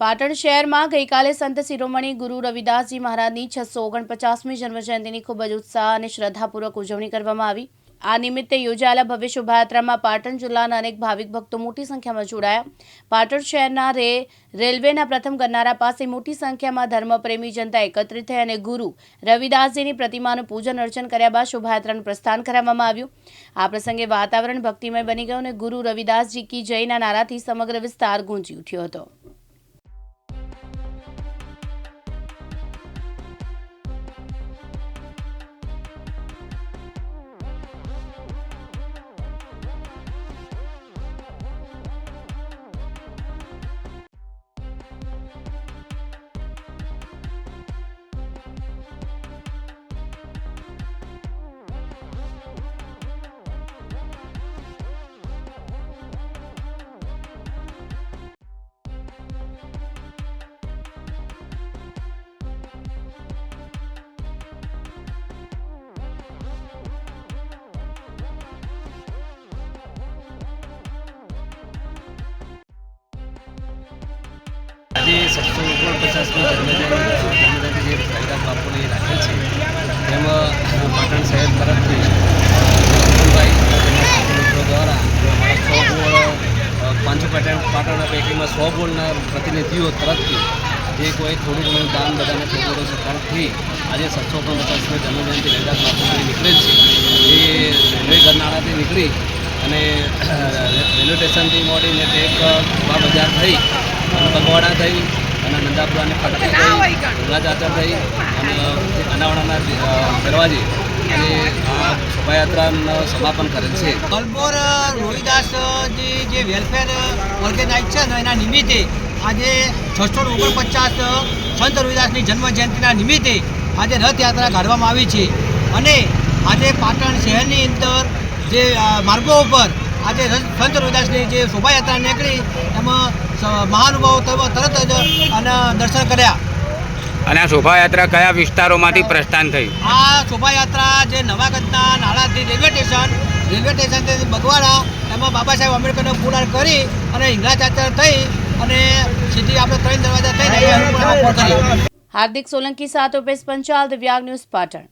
પાટણ શહેરમાં ગઈકાલે સંત શિરોમણી ગુરુ રવિદાસજી મહારાજની છસો ઓગણપચાસમી જન્મજયંતિની ખૂબ જ ઉત્સાહ અને શ્રદ્ધાપૂર્વક ઉજવણી કરવામાં આવી. આ નિમિત્તે યોજાયેલા ભવ્ય શોભાયાત્રામાં પાટણ જિલ્લાના અનેક ભાવિક ભક્તો મોટી સંખ્યામાં જોડાયા. પાટણ શહેરના રે, રેલવેના પ્રથમ ગરનારા પાસે મોટી સંખ્યામાં ધર્મપ્રેમી જનતા એકત્રિત થઈ અને ગુરુ રવિદાસજીની પ્રતિમાનું પૂજન અર્ચન કર્યા બાદ શોભાયાત્રાનું પ્રસ્થાન કરાવવામાં આવ્યું. આ પ્રસંગે વાતાવરણ ભક્તિમય બની ગયું અને ગુરુ રવિદાસજી કી જયના નારાથી સમગ્ર વિસ્તાર ગુંજી ઉઠ્યો હતો. સત્સો ઓગણપચાસમી જન્મજયંતિ જન્મજયંતિ જે રવિદાસ બાપુની રાખેલ છે તેમાં પાટણ શહેર તરફથી મિત્રો દ્વારા સો ગોળ પાટણ પાટણ પૈકીમાં સો ગોળના પ્રતિનિધિઓ તરફથી જે કોઈ થોડું ઘણું દાન બધાને થોડું ઘણું સહકારથી આજે સત્સો ઓગણપચાસમી જન્મજયંતિ રવિદાસ બાપુની નીકળેલ છે એ રેલવે ગરનાળાથી નીકળી અને રેલવે સ્ટેશનથી મોડીને ટેક બા બજાર થઈ અને બગવાડા થઈ અને નંદાપુરાને ફરતી થઈ ગંગાજાતર થઈ અને અનાવડાના દરવાજે અને આ શોભાયાત્રાનું સમાપન કરેલ છે. કલબોર રોહિદાસજી જે વેલફેર ઓર્ગેનાઇઝ છે એના નિમિત્તે આજે છસો ઓગણપચાસ સંત રોહિદાસની જન્મ જયંતિના નિમિત્તે આજે રથયાત્રા કાઢવામાં આવી છે. અને આજે પાટણ શહેરની અંદર જે માર્ગો ઉપર આજે સંત રવિદાસની જે શોભાયાત્રા નીકળી એમાં મહાનુભાવો તરત જ અને દર્શન કર્યા. અને આ શોભાયાત્રા કયા વિસ્તારોમાંથી પ્રસ્થાન થઈ? આ શોભાયાત્રા જે નવાગતના નાળાથી રેલવે સ્ટેશન રેલવે સ્ટેશનથી બગવાડા એમાં બાબા સાહેબ આંબેડકરનો પુરાણ કરી અને હિંગળાચાચર થઈ અને સીધી આપણે ત્રણ દરવાજા થઈ હાર્દિક સોલંકી સાથે ઉપેશ પંચાલ દિવ્યાંગ ન્યૂઝ પાટણ.